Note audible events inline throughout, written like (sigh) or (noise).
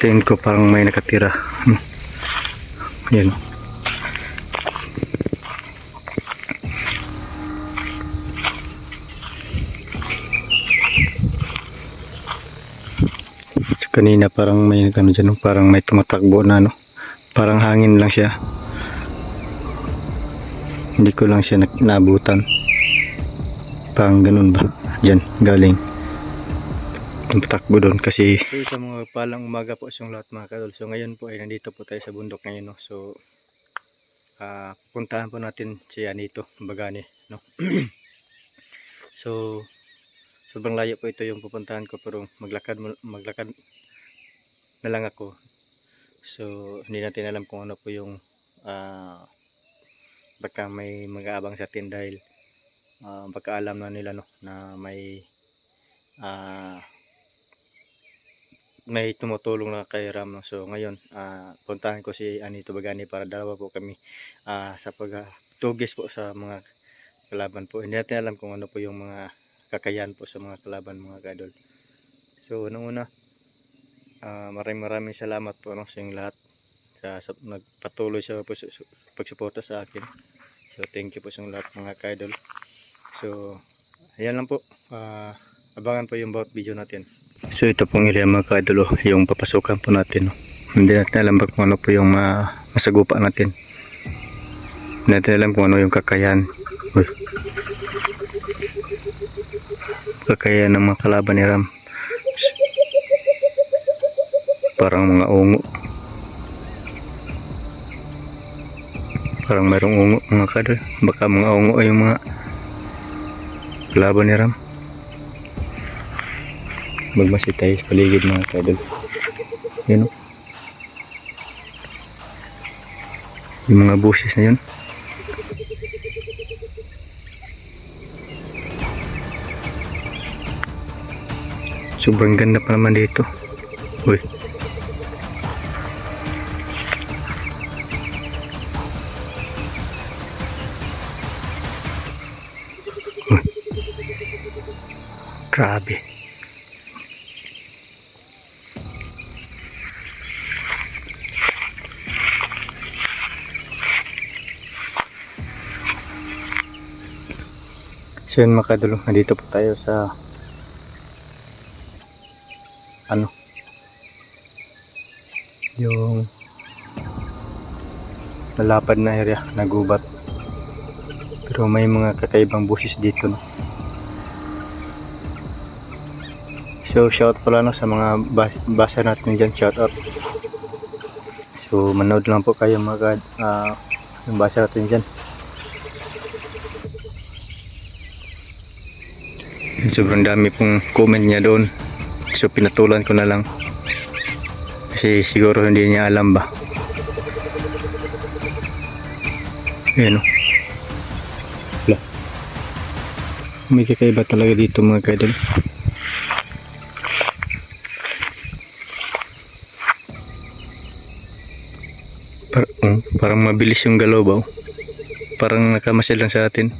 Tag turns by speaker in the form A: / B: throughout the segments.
A: tingin ko parang may nakatira. Hmm. Yan. So, kanina parang may ano dyan, parang may tumatakbo na no. Parang hangin lang siya. Hindi ko lang siya naabutan. Parang ganun ba? Diyan, galing. Tumatakbo doon kasi... So, sa mga palang umaga po sa lahat mga kadol. So ngayon po ay nandito po tayo sa bundok ngayon. No? So, ah puntahan po natin si Anito, Bagani. No? (clears throat) so, sobrang layo po ito yung pupuntahan ko pero maglakad maglakad na lang ako so hindi natin alam kung ano po yung ah, baka may mag-aabang sa atin dahil ah, baka alam na nila no na may ah, may tumutulong na kay Ram so ngayon ah, puntahan ko si Anito Bagani para dalawa po kami ah, sa pagtugis po sa mga kalaban po hindi natin alam kung ano po yung mga kakayahan po sa mga kalaban mga kadol. So unang una ah, maraming maraming salamat po no, sa inyong lahat sa, sa nagpatuloy sa, po, sa, pagsuporta sa akin. So thank you po sa lahat mga kadol. So ayan lang po. Ah, abangan po yung bawat video natin. So ito pong area mga kadol oh, yung papasukan po natin. No. Hindi natin alam ba kung ano po yung ma masagupa natin. Hindi natin alam kung ano yung kakayahan. Uy, kakayahan ng mga kalaban ni Ram. Parang mga ungo. Parang mayroong ungo mga kadol. Baka mga ungo ay yung mga kalaban ni Ram. Magmasid tayo sa paligid mga kadol. Yun o. Yung mga busis na yun. Sobrang ganda pa naman dito. Uy. Grabe. So yun mga kadulong, nandito po tayo sa ano? Yung lalapad na area na gubat pero may mga kakaibang busis dito no? So shout pala no sa mga bas- basa natin dyan shout out so manood lang po kayo mga uh, yung basa natin dyan sobrang dami pong comment niya doon So pinatulan ko na lang. Kasi siguro hindi niya alam ba. Ayan o. Wala. May kakaiba talaga dito mga kaidol. Par oh, parang mabilis yung galaw ba? oh? Parang nakamasyal lang sa atin.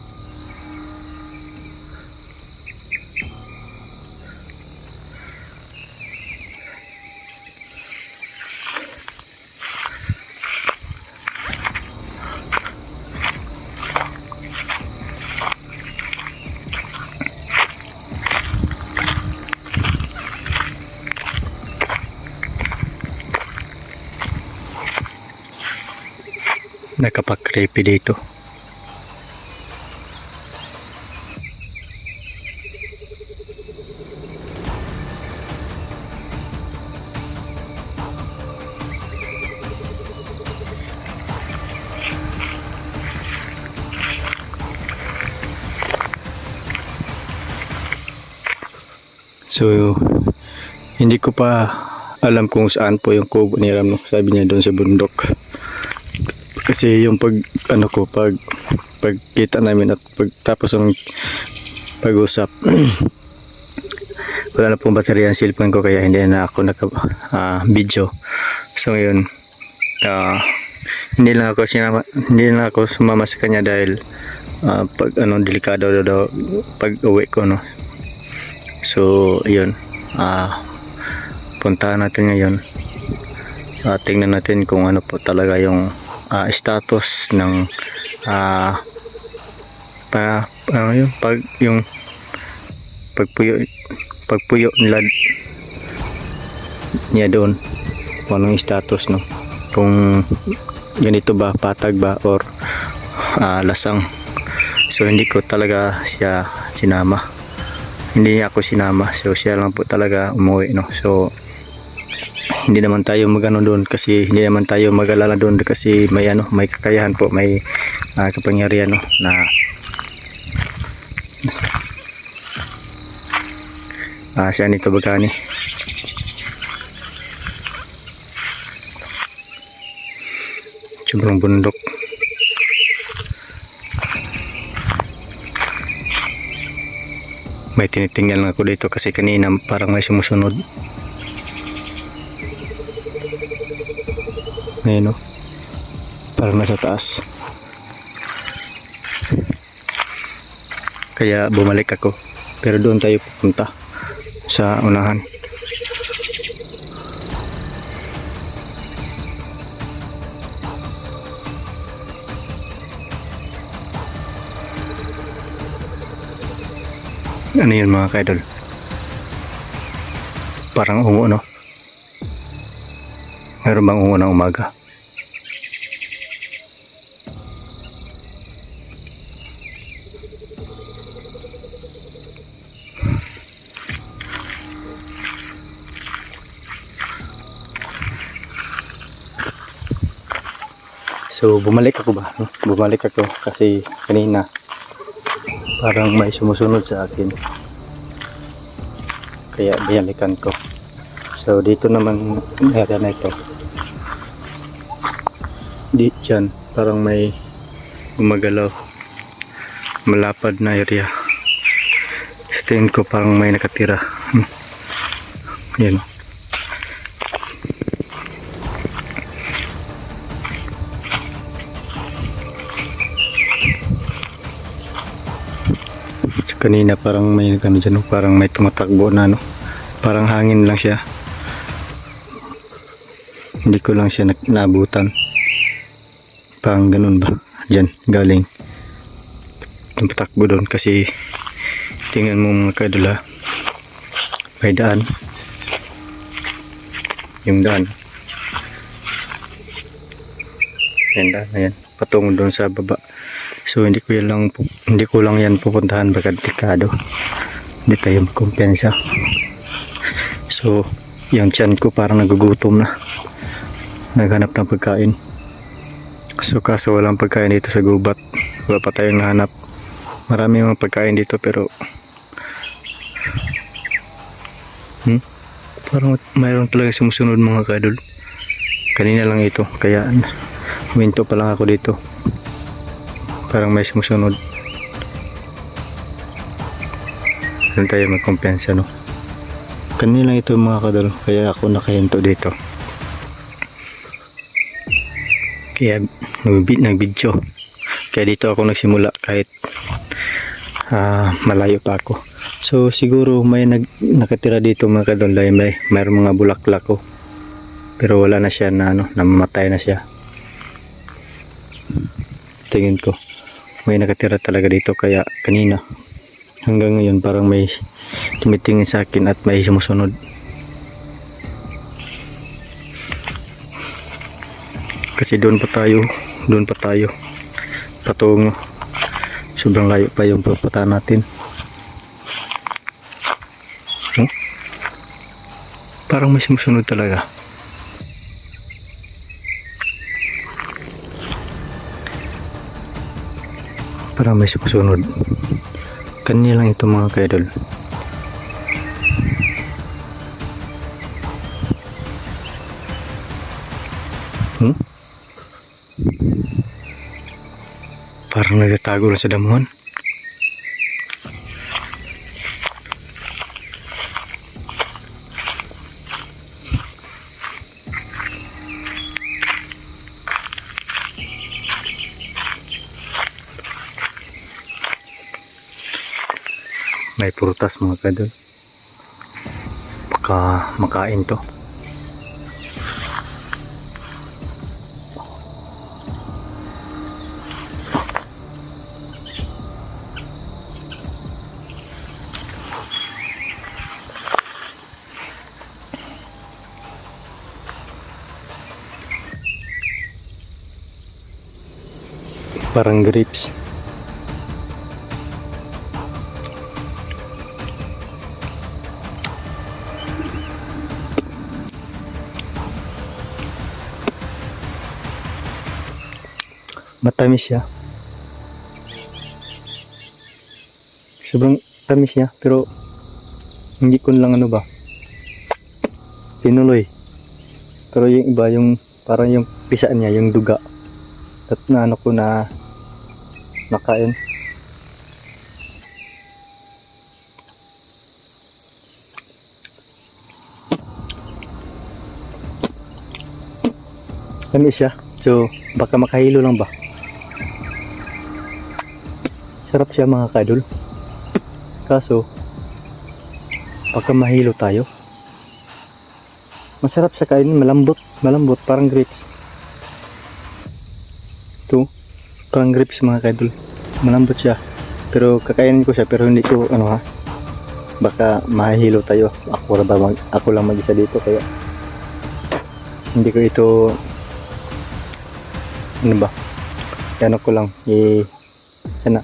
A: Nakapag-creepy dito. So, hindi ko pa alam kung saan po yung kubo ni Ram. no? Sabi niya doon sa bundok. Kasi yung pag, ano ko, pag, pagkita namin at pagtapos ng pag-usap, (clears throat) wala na pong baterya ang cellphone ko kaya hindi na ako naka ah, video. So ngayon, ah, hindi lang ako sinama, hindi lang ako sumama sa kanya dahil ah, pag ano delikado daw, daw pag uwi ko no. So, yun. Ah, puntahan natin ngayon Ah, tingnan natin kung ano po talaga yung ah, status ng ah, pa ano yung pag yung pagpuyo pagpuyo nila niya doon. Kung anong status no? Kung ganito ba patag ba or ah, lasang. So hindi ko talaga siya sinama. Hindi niya ako sinama. So siya lang po talaga umuwi no? So hindi naman tayo magano doon kasi hindi naman tayo mag-alala doon kasi may ano may kakayahan po may ah, kapangyarihan no na ah siya nito bagani. Sobrang bundok. May tinitingnan ako dito kasi kanina parang may sumusunod ngayon no? Parang nasa taas. Kaya bumalik ako. Pero doon tayo pupunta. Sa unahan. Ano yun mga kaidol? Parang ungo no? Meron bang ungo ng umaga So bumalik ako ba? Bumalik ako kasi kanina parang may sumusunod sa akin. Kaya binalikan ko. So dito naman area na ito. Di dyan parang may gumagalaw. Malapad na area. Sa tingin ko parang may nakatira. Hmm. Yan o. kanina parang may ano dyan, parang may tumatakbo na no. Parang hangin lang siya. Hindi ko lang siya na- naabutan. Parang ganun ba? Diyan, galing. Tumatakbo doon kasi tingnan mo mga kadula. May daan. Yung daan. Yan daan na yan. Patungo doon sa baba. So hindi ko lang hindi ko lang yan pupuntahan bagad tikado. Hindi tayo magkumpensa. So yung tiyan ko parang nagugutom na. Naghanap ng pagkain. So kaso walang pagkain dito sa gubat. Wala pa tayong nahanap. Marami mga pagkain dito pero hmm? parang mayroon talaga sumusunod mga kadol. Kanina lang ito kaya minto pa lang ako dito parang may sumusunod. Doon tayo magkumpensa no? Kanina ito mga kadal kaya ako nakahinto dito. Kaya nagbid ng video kaya dito ako nagsimula kahit ah, malayo pa ako. So siguro may nag, nakatira dito mga kadal dahil may mayroong mga bulaklak ko pero wala na siya na ano namamatay na siya. Tingin ko may nakatira talaga dito kaya kanina. Hanggang ngayon parang may tumitingin sa akin at may sumusunod. Kasi doon pa tayo doon pa tayo. Patungo. Sobrang layo pa yung pupunta natin. Hmm? parang may sumusunod talaga parang may sumusunod kanina lang ito mga kaidol hmm? parang nagtatago lang sa damuhan may prutas mga kadol baka makain to. Parang grapes. Matamis siya. Sobrang tamis niya, pero hindi ko lang ano ba, pinuloy. Pero yung iba, yung parang yung pisa niya, yung duga. At na ano ko na nakain. Tamis siya. So, baka makahilo lang ba? Sarap siya mga kadol. Kaso, pagka mahilo tayo, masarap sa kainin, malambot, malambot, parang grapes. Ito, parang grapes mga kadol. Malambot siya. Pero kakainin ko siya, pero hindi ko, ano ha, baka mahihilo tayo. Ako, lang mag, ako lang mag-isa dito, kaya hindi ko ito, ano ba, ano ko lang, i, sana,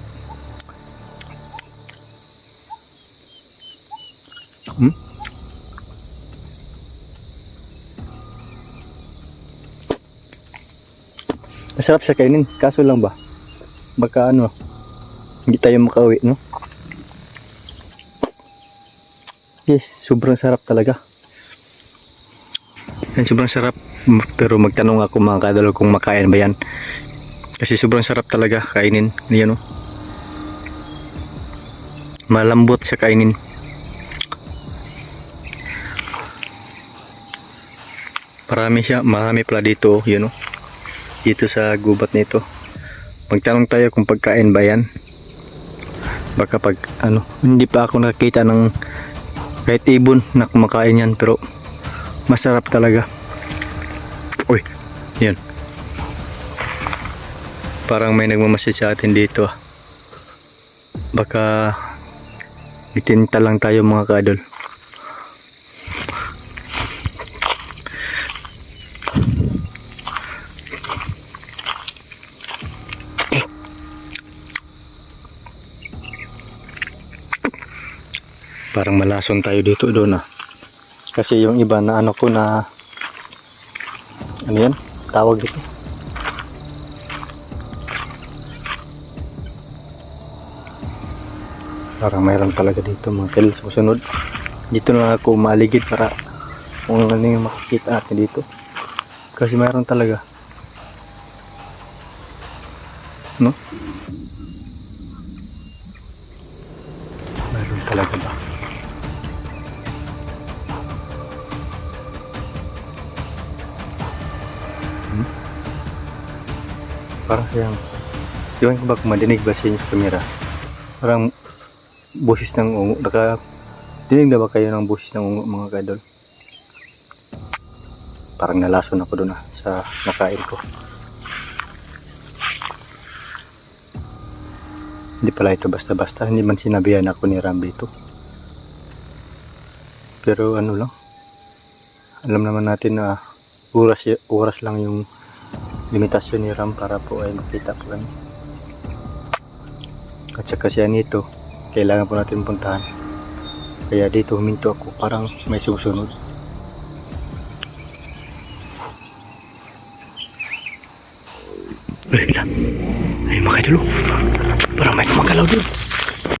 A: Masarap sa kainin, kaso lang ba? Baka ano, hindi tayo makauwi, no? Yes, sobrang sarap talaga. Yan, sobrang sarap. Pero magtanong ako mga kadalo kung makain ba yan. Kasi sobrang sarap talaga kainin. Yan, no? Malambot sa kainin. Marami siya, marami pala dito, yun know, dito sa gubat nito. Magtanong tayo kung pagkain ba yan. Baka pag, ano, hindi pa ako nakakita ng kahit ibon na kumakain yan, pero masarap talaga. Uy, yan. Parang may nagmamasid sa atin dito. ah. Baka itinta lang tayo mga kadol. Malason tayo dito doon ah. Kasi yung iba na ano ko na ano yan? Tawag dito. Parang mayroon talaga dito mga kel. Susunod. Dito na ako maligid para kung ano yung makikita natin dito. Kasi mayroon talaga. No? Parang siyang, iwan ko ba kung madinig ba sa inyo sa camera? Parang boses ng ungo. Naka, dinig na ba kayo ng boses ng ungo mga kadol? Parang nalason ako doon ah, sa nakain ko. Hindi pala ito basta-basta. Hindi man sinabihan ako ni Rambi ito. Pero ano lang. Alam naman natin na oras, oras lang yung limitasyon ni Ram para po ay makita po kami. At saka siya nito, kailangan po natin puntahan. Kaya dito huminto ako, parang may susunod. Ay. Ay, mga idolo. Parang may kumagalaw doon.